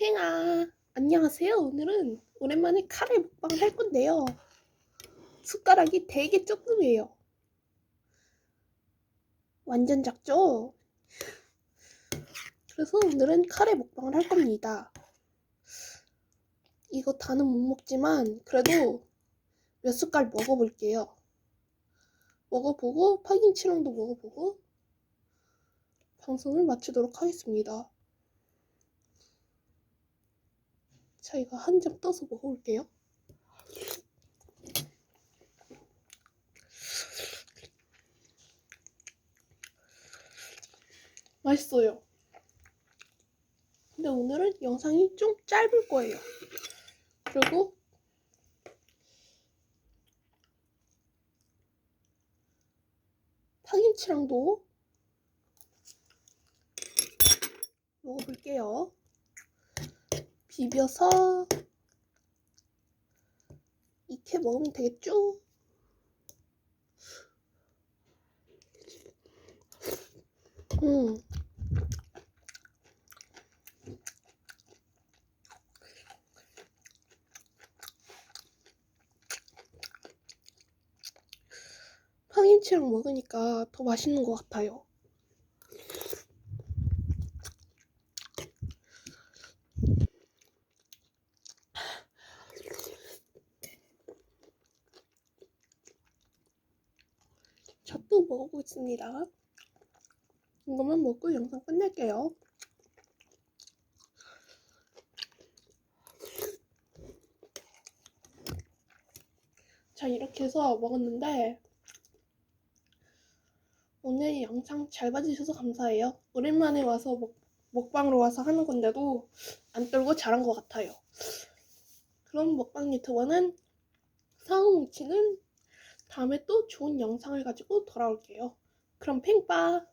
팽아, 안녕하세요. 오늘은 오랜만에 카레 먹방 할 건데요. 숟가락이 되게 조금이에요. 완전 작죠? 그래서 오늘은 카레 먹방을 할 겁니다. 이거 다는 못 먹지만 그래도 몇 숟갈 먹어볼게요. 먹어보고 파김치랑도 먹어보고 방송을 마치도록 하겠습니다. 자, 이거 한 점 떠서 먹어볼게요. 맛있어요. 근데 오늘은 영상이 좀 짧을 거예요. 그리고 파김치랑도 먹어볼게요. 비벼서 익혀 먹으면 되겠죠? 음. 파김치랑 먹으니까 더 맛있는 것 같아요. 자, 또 먹어보겠습니다. 이것만 먹고 영상 끝낼게요. 자, 이렇게 해서 먹었는데, 오늘 영상 잘 봐주셔서 감사해요. 오랜만에 와서 먹, 먹방으로 와서 하는 건데도 안 떨고 잘한 것 같아요. 그럼 먹방 유튜버는 사우뭉치는 다음에 또 좋은 영상을 가지고 돌아올게요. 그럼 팽빠!